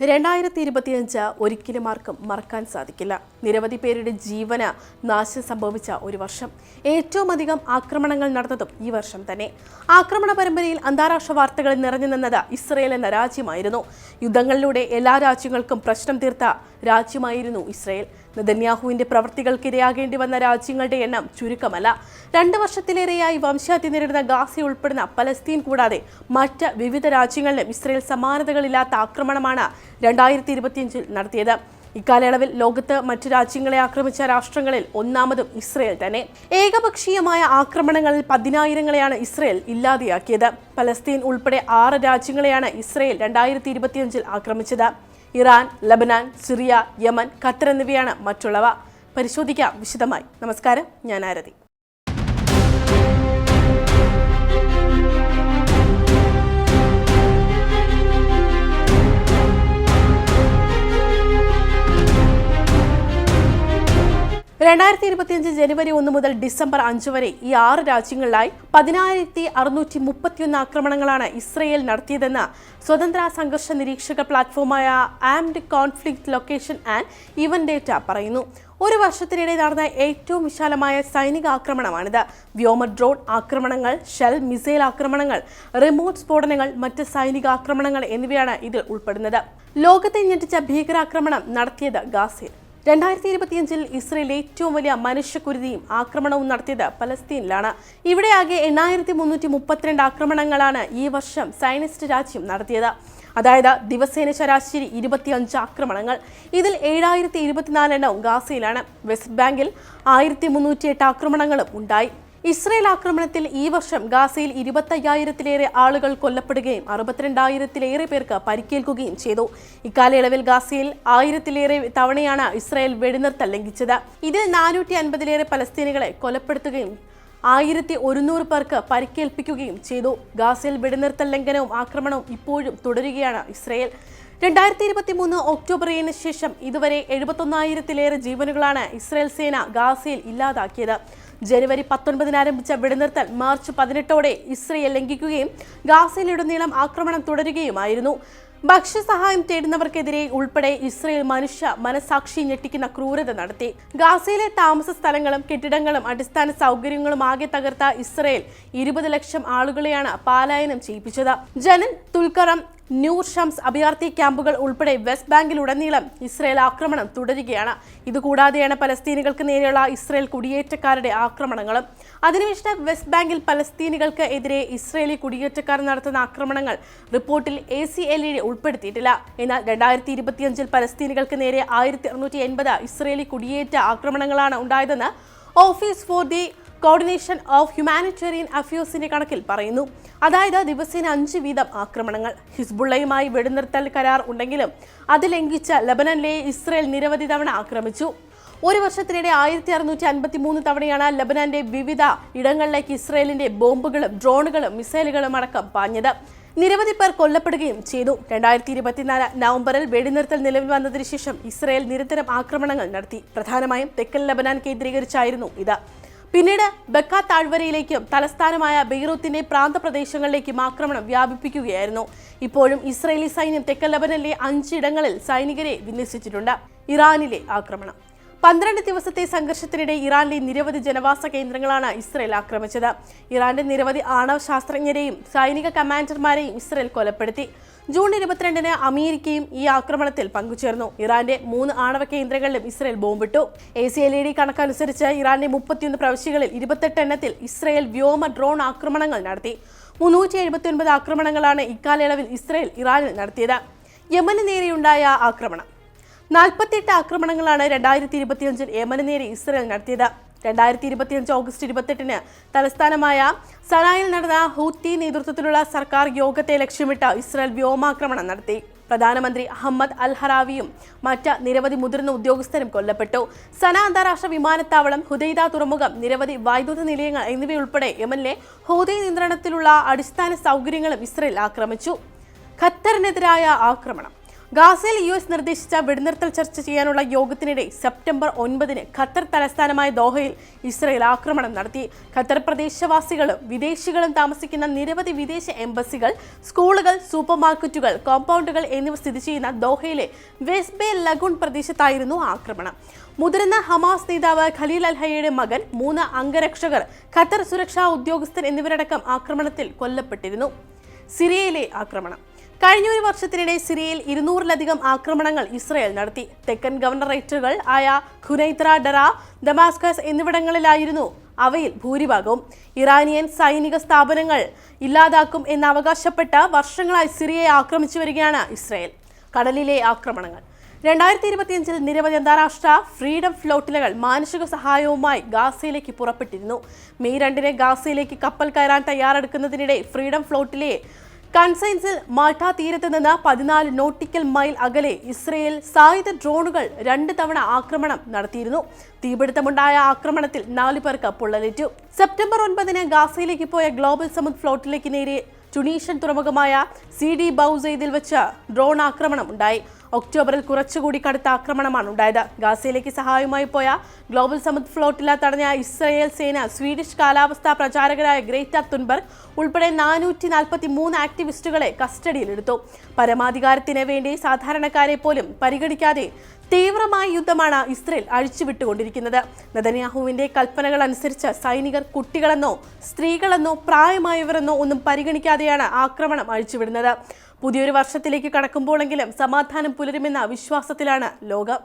രണ്ടായിരത്തി ഇരുപത്തിയഞ്ച് ഒരിക്കലും ആർക്കും മറക്കാൻ സാധിക്കില്ല. നിരവധി പേരുടെ ജീവന് നാശം സംഭവിച്ച ഒരു വർഷം. ഏറ്റവും അധികം ആക്രമണങ്ങൾ നടന്നതും ഈ വർഷം തന്നെ. ആക്രമണ പരമ്പരയിൽ അന്താരാഷ്ട്ര വാർത്തകളിൽ നിറഞ്ഞു നിന്നത് ഇസ്രയേൽ എന്ന രാജ്യമായിരുന്നു. യുദ്ധങ്ങളിലൂടെ എല്ലാ രാജ്യങ്ങൾക്കും പ്രശ്നം തീർത്ത രാജ്യമായിരുന്നു ഇസ്രയേൽ. നെതന്യാഹുവിന്റെ പ്രവൃത്തികൾക്ക് ഇരയാകേണ്ടി വന്ന രാജ്യങ്ങളുടെ എണ്ണം ചുരുക്കമല്ല. രണ്ട് വർഷത്തിലേറെയായി വംശഹത്യ നേരിടുന്ന ഗാസ ഉൾപ്പെടുന്ന പലസ്തീൻ കൂടാതെ മറ്റ് വിവിധ രാജ്യങ്ങളിലും ഇസ്രയേൽ സമാനതകളില്ലാത്ത ആക്രമണമാണ് രണ്ടായിരത്തി ഇരുപത്തിയഞ്ചിൽ നടത്തിയത്. ഇക്കാലയളവിൽ ലോകത്ത് മറ്റു രാജ്യങ്ങളെ ആക്രമിച്ച രാഷ്ട്രങ്ങളിൽ ഒന്നാമതും ഇസ്രയേൽ തന്നെ. ഏകപക്ഷീയമായ ആക്രമണങ്ങളിൽ പതിനായിരങ്ങളെയാണ് ഇസ്രയേൽ ഇല്ലാതെയാക്കിയത്. പലസ്തീൻ ഉൾപ്പെടെ ആറ് രാജ്യങ്ങളെയാണ് ഇസ്രയേൽ രണ്ടായിരത്തി ഇരുപത്തിയഞ്ചിൽ ആക്രമിച്ചത്. Iran Lebanon Syria Yemen Qatar എന്നിവയാണ് മറ്റുള്ളവ. പരിശോധിക്കാം വിശദമായി. നമസ്കാരം ഞാൻ ആരതി. രണ്ടായിരത്തി ഇരുപത്തിയഞ്ച് ജനുവരി ഒന്ന് മുതൽ ഡിസംബർ അഞ്ച് വരെ ഈ ആറ് രാജ്യങ്ങളിലായി പതിനായിരത്തി അറുന്നൂറ്റി മുപ്പത്തിയൊന്ന് ആക്രമണങ്ങളാണ് ഇസ്രയേൽ നടത്തിയതെന്ന് സ്വതന്ത്ര സംഘർഷ നിരീക്ഷക പ്ലാറ്റ്ഫോമായ armed conflict location and event data പറയുന്നു. ഒരു വർഷത്തിനിടെ നടന്ന ഏറ്റവും വിശാലമായ സൈനിക ആക്രമണമാണിത്. വ്യോമ ഡ്രോൺ ആക്രമണങ്ങൾ ഷെൽ മിസൈൽ ആക്രമണങ്ങൾ റിമോട്ട് സ്ഫോടനങ്ങൾ മറ്റ് സൈനിക ആക്രമണങ്ങൾ എന്നിവയാണ് ഇതിൽ ഉൾപ്പെടുന്നത്. ലോകത്തെ ഞെട്ടിച്ച ഭീകരാക്രമണം നടത്തിയത് ഗാസയിൽ. രണ്ടായിരത്തി ഇരുപത്തിയഞ്ചിൽ ഇസ്രയേൽ ഏറ്റവും വലിയ മനുഷ്യക്കുരുതിയും ആക്രമണവും നടത്തിയത് പലസ്തീനിലാണ്. ഇവിടെ ആകെ എണ്ണായിരത്തി മുന്നൂറ്റി മുപ്പത്തിരണ്ട് ആക്രമണങ്ങളാണ് ഈ വർഷം സൈനിസ്റ്റ് രാജ്യം നടത്തിയത്. അതായത് ദിവസേന ശരാശരി ഇരുപത്തിയഞ്ച് ആക്രമണങ്ങൾ. ഇതിൽ ഏഴായിരത്തി ഇരുപത്തിനാലെണ്ണവും ഗാസയിലാണ്. വെസ്റ്റ് ബാങ്കിൽ ആയിരത്തി മുന്നൂറ്റിയെട്ട് ആക്രമണങ്ങളും ഉണ്ടായി. ഇസ്രയേൽ ആക്രമണത്തിൽ ഈ വർഷം ഗാസയിൽ ഇരുപത്തയ്യായിരത്തിലേറെ ആളുകൾ കൊല്ലപ്പെടുകയും അറുപത്തിരണ്ടായിരത്തിലേറെ പേർക്ക് പരിക്കേൽക്കുകയും ചെയ്തു. ഇക്കാലയളവിൽ ഗാസയിൽ ആയിരത്തിലേറെ തവണയാണ് ഇസ്രയേൽ വെടിനിർത്തൽ ലംഘിച്ചത്. ഇതിൽ നാനൂറ്റി അൻപതിലേറെ പലസ്തീനികളെ കൊലപ്പെടുത്തുകയും ആയിരത്തി ഒരുന്നൂറ് പേർക്ക് പരിക്കേൽപ്പിക്കുകയും ചെയ്തു. ഗാസയിൽ വെടിനിർത്തൽ ലംഘനവും ആക്രമണവും ഇപ്പോഴും തുടരുകയാണ് ഇസ്രയേൽ. രണ്ടായിരത്തി ഇരുപത്തി മൂന്ന് ഒക്ടോബർ ഏഴിന് ശേഷം ഇതുവരെ എഴുപത്തൊന്നായിരത്തിലേറെ ജീവനുകളാണ് ഇസ്രയേൽ സേന ഗാസയിൽ ഇല്ലാതാക്കിയത്. ജനുവരി പത്തൊൻപതിന് ആരംഭിച്ച വെടിനിർത്തൽ മാർച്ച് പതിനെട്ടോടെ ഇസ്രയേൽ ലംഘിക്കുകയും ഗാസയിലുടനീളം ആക്രമണം തുടരുകയുമായിരുന്നു. ഭക്ഷ്യസഹായം തേടുന്നവർക്കെതിരെ ഉൾപ്പെടെ ഇസ്രയേൽ മനുഷ്യ മനസാക്ഷി ഞെട്ടിക്കുന്ന ക്രൂരത നടത്തി. ഗാസയിലെ താമസ സ്ഥലങ്ങളും കെട്ടിടങ്ങളും അടിസ്ഥാന സൗകര്യങ്ങളും ആകെ തകർത്ത ഇസ്രയേൽ ഇരുപത് ലക്ഷം ആളുകളെയാണ് പാലായനം ചെയ്യിപ്പിച്ചത്. ജനൻ തുൽക്കറം ന്യൂർ ഷംസ് അഭയാർത്ഥി ക്യാമ്പുകൾ ഉൾപ്പെടെ വെസ്റ്റ് ബാങ്കിലുടനീളം ഇസ്രയേൽ ആക്രമണം തുടരുകയാണ്. ഇതുകൂടാതെയാണ് പലസ്തീനികൾക്ക് നേരെയുള്ള ഇസ്രയേൽ കുടിയേറ്റക്കാരുടെ ആക്രമണങ്ങളും. അതിനുശേഷം വെസ്റ്റ് ബാങ്കിൽ പലസ്തീനികൾക്ക് എതിരെ ഇസ്രയേലി കുടിയേറ്റക്കാർ നടത്തുന്ന ആക്രമണങ്ങൾ റിപ്പോർട്ടിൽ എ സി എൽ ഇ ഉൾപ്പെടുത്തിയിട്ടില്ല. എന്നാൽ രണ്ടായിരത്തി ഇരുപത്തിയഞ്ചിൽ പലസ്തീനികൾക്ക് നേരെ ആയിരത്തി അറുന്നൂറ്റി എൺപത് ഇസ്രയേലി കുടിയേറ്റ ആക്രമണങ്ങളാണ് ഉണ്ടായതെന്ന് office for the coordination of humanitarian അഫയേഴ്സിന്റെ കണക്കിൽ പറയുന്നു. അതായത് ദിവസേന അഞ്ച് വീതം ആക്രമണങ്ങൾ. ഹിസ്ബുള്ളയുമായി വെടിനിർത്തൽ കരാർ ഉണ്ടെങ്കിലും അത് ലംഘിച്ച ലബനനിലെ ഇസ്രയേൽ നിരവധി തവണ ആക്രമിച്ചു. ഒരു വർഷത്തിനിടെ ആയിരത്തി അറുന്നൂറ്റി അൻപത്തി മൂന്ന് തവണയാണ് ലബനാന്റെ വിവിധ ഇടങ്ങളിലേക്ക് ഇസ്രയേലിന്റെ ബോംബുകളും ഡ്രോണുകളും മിസൈലുകളും അടക്കം പാഞ്ഞത്. നിരവധി പേർ കൊല്ലപ്പെടുകയും ചെയ്തു. രണ്ടായിരത്തി ഇരുപത്തിനാല് നവംബറിൽ വെടിനിർത്തൽ നിലവിൽ വന്നതിനു ശേഷം ഇസ്രയേൽ നിരന്തരം ആക്രമണങ്ങൾ നടത്തി. പ്രധാനമായും തെക്കൻ ലബനാൻ കേന്ദ്രീകരിച്ചായിരുന്നു ഇത്. പിന്നീട് ബക്ക താഴ്വരയിലേക്കും തലസ്ഥാനമായ ബെയ്റൂത്തിന്റെ പ്രാന്തപ്രദേശങ്ങളിലേക്കും ആക്രമണം വ്യാപിപ്പിക്കുകയായിരുന്നു. ഇപ്പോഴും ഇസ്രയേലി സൈന്യം തെക്കൻ ലബനനിലെ അഞ്ചിടങ്ങളിൽ സൈനികരെ വിന്യസിച്ചിട്ടുണ്ട്. ഇറാനിലെ ആക്രമണം. പന്ത്രണ്ട് ദിവസത്തെ സംഘർഷത്തിനിടെ ഇറാനിലെ നിരവധി ജനവാസ കേന്ദ്രങ്ങളാണ് ഇസ്രയേൽ ആക്രമിച്ചത്. ഇറാന്റെ നിരവധി ആണവ ശാസ്ത്രജ്ഞരെയും സൈനിക കമാൻഡർമാരെയും ഇസ്രയേൽ കൊലപ്പെടുത്തി. ജൂൺ ഇരുപത്തിരണ്ടിന് അമേരിക്കയും ഈ ആക്രമണത്തിൽ പങ്കുചേർന്നു. ഇറാന്റെ മൂന്ന് ആണവ കേന്ദ്രങ്ങളിലും Israel ബോംബിട്ടു. A C L E D കണക്കനുസരിച്ച് ഇറാന്റെ മുപ്പത്തിയൊന്ന് പ്രവിശ്യകളിൽ ഇരുപത്തെട്ട് എണ്ണത്തിൽ ഇസ്രയേൽ വ്യോമ ഡ്രോൺ ആക്രമണങ്ങൾ നടത്തി. മുന്നൂറ്റി എഴുപത്തി ഒൻപത് ആക്രമണങ്ങളാണ് ഇക്കാലയളവിൽ ഇസ്രയേൽ ഇറാനിൽ നടത്തിയത്. യമന് നേരെയുണ്ടായ ആക്രമണം. നാൽപ്പത്തിയെട്ട് ആക്രമണങ്ങളാണ് രണ്ടായിരത്തി ഇരുപത്തിയഞ്ചിൽ യമന് നേരെ ഇസ്രയേൽ നടത്തിയത്. രണ്ടായിരത്തി ഇരുപത്തിയഞ്ച് ഓഗസ്റ്റ് ഇരുപത്തെട്ടിന് തലസ്ഥാനമായ സനായിൽ നടന്ന ഹൂത്തി നേതൃത്വത്തിലുള്ള സർക്കാർ യോഗത്തെ ലക്ഷ്യമിട്ട് ഇസ്രായേൽ വ്യോമാക്രമണം നടത്തി. പ്രധാനമന്ത്രി അഹമ്മദ് അൽ ഹറാവിയും മറ്റ് നിരവധി മുതിർന്ന ഉദ്യോഗസ്ഥരും കൊല്ലപ്പെട്ടു. സന അന്താരാഷ്ട്ര വിമാനത്താവളം ഹുദൈദ തുറമുഖം നിരവധി വൈദ്യുത നിലയങ്ങൾ എന്നിവയുൾപ്പെടെ യമനിലെ ഹൂതി നിയന്ത്രണത്തിലുള്ള അടിസ്ഥാന സൗകര്യങ്ങളും ഇസ്രയേൽ ആക്രമിച്ചു. ഖത്തറിനെതിരായ ആക്രമണം. ഗാസയിൽ യു എസ് നിർദ്ദേശിച്ച വെടിനിർത്തൽ ചർച്ച ചെയ്യാനുള്ള യോഗത്തിനിടെ സെപ്റ്റംബർ ഒൻപതിന് ഖത്തർ തലസ്ഥാനമായ ദോഹയിൽ ഇസ്രയേൽ ആക്രമണം നടത്തി. ഖത്തർ പ്രദേശവാസികളും വിദേശികളും താമസിക്കുന്ന നിരവധി വിദേശ എംബസികൾ സ്കൂളുകൾ സൂപ്പർ മാർക്കറ്റുകൾ കോമ്പൗണ്ടുകൾ എന്നിവ സ്ഥിതി ചെയ്യുന്ന ദോഹയിലെ വെസ്റ്റ് ബേ ലഗൂൺ പ്രദേശത്തായിരുന്നു ആക്രമണം. മുതിർന്ന ഹമാസ് നേതാവ് ഖലീൽ അൽഹയുടെ മകൻ മൂന്ന് അംഗരക്ഷകർ ഖത്തർ സുരക്ഷാ ഉദ്യോഗസ്ഥൻ എന്നിവരടക്കം ആക്രമണത്തിൽ കൊല്ലപ്പെട്ടിരുന്നു. സിറിയയിലെ ആക്രമണം. കഴിഞ്ഞ ഒരു വർഷത്തിനിടെ സിറിയയിൽ ഇരുന്നൂറിലധികം ആക്രമണങ്ങൾ ഇസ്രയേൽ നടത്തി. തെക്കൻ ഗവർണറേറ്റുകൾ ആയ ഖുനൈത്ര ഡറ ദമാസ്കസ് എന്നിവിടങ്ങളിലായിരുന്നു അവയിൽ ഭൂരിഭാഗവും. ഇറാനിയൻ സൈനിക സ്ഥാപനങ്ങൾ ഇല്ലാതാക്കും എന്ന് അവകാശപ്പെട്ട വർഷങ്ങളായി സിറിയയെ ആക്രമിച്ചു വരികയാണ് ഇസ്രയേൽ. കടലിലെ ആക്രമണങ്ങൾ. രണ്ടായിരത്തി ഇരുപത്തിയഞ്ചിൽ നിരവധി അന്താരാഷ്ട്ര ഫ്രീഡം ഫ്ലോട്ടിലുകൾ മാനുഷിക സഹായവുമായി ഗാസയിലേക്ക് പുറപ്പെട്ടിരുന്നു. മെയ് രണ്ടിന് ഗാസയിലേക്ക് കപ്പൽ കയറാൻ തയ്യാറെടുക്കുന്നതിനിടെ ഫ്രീഡം ഫ്ലോട്ടിലെ കൺസൈൻസിൽ മാൾട്ട തീരത്ത് നിന്ന് പതിനാല് നോട്ടിക്കൽ മൈൽ അകലെ ഇസ്രയേൽ സായുധ ഡ്രോണുകൾ രണ്ട് തവണ ആക്രമണം നടത്തിയിരുന്നു. തീപിടുത്തമുണ്ടായ ആക്രമണത്തിൽ നാലു പേർക്ക് പൊള്ളലേറ്റു. സെപ്റ്റംബർ ഒൻപതിന് ഗാസയിലേക്ക് പോയ ഗ്ലോബൽ സമുദ് ഫ്ലോട്ടിലേക്ക് നേരെ ടുണീഷ്യൻ തുറമുഖമായ സി ഡി ബൗസെയ്ദിൽ വെച്ച് ഡ്രോൺ ആക്രമണം ഉണ്ടായി. ഒക്ടോബറിൽ കുറച്ചുകൂടി കടുത്ത ആക്രമണമാണ് ഉണ്ടായത്. ഗാസയിലേക്ക് സഹായവുമായി പോയ ഗ്ലോബൽ സമുദ് ഫ്ലോട്ടില തടഞ്ഞ ഇസ്രയേൽ സേന സ്വീഡിഷ് കാലാവസ്ഥാ പ്രചാരകരായ ഗ്രേറ്റ തുൻബർഗ് ഉൾപ്പെടെ നാനൂറ്റി നാൽപ്പത്തി മൂന്ന് ആക്ടിവിസ്റ്റുകളെ കസ്റ്റഡിയിലെടുത്തു പരമാധികാരത്തിന് വേണ്ടി സാധാരണക്കാരെ പോലും പരിഗണിക്കാതെ തീവ്രമായ യുദ്ധമാണ് ഇസ്രയേൽ അഴിച്ചുവിട്ടുകൊണ്ടിരിക്കുന്നത്. നദന്യാഹുവിന്റെ കൽപ്പനകൾ അനുസരിച്ച് സൈനികർ കുട്ടികളെന്നോ സ്ത്രീകളെന്നോ പ്രായമായവരെന്നോ ഒന്നും പരിഗണിക്കാതെയാണ് ആക്രമണം അഴിച്ചുവിടുന്നത്. പുതിയൊരു വർഷത്തിലേക്ക് കടക്കുമ്പോഴെങ്കിലും സമാധാനം പുലരുമെന്ന വിശ്വാസത്തിലാണ് ലോകം.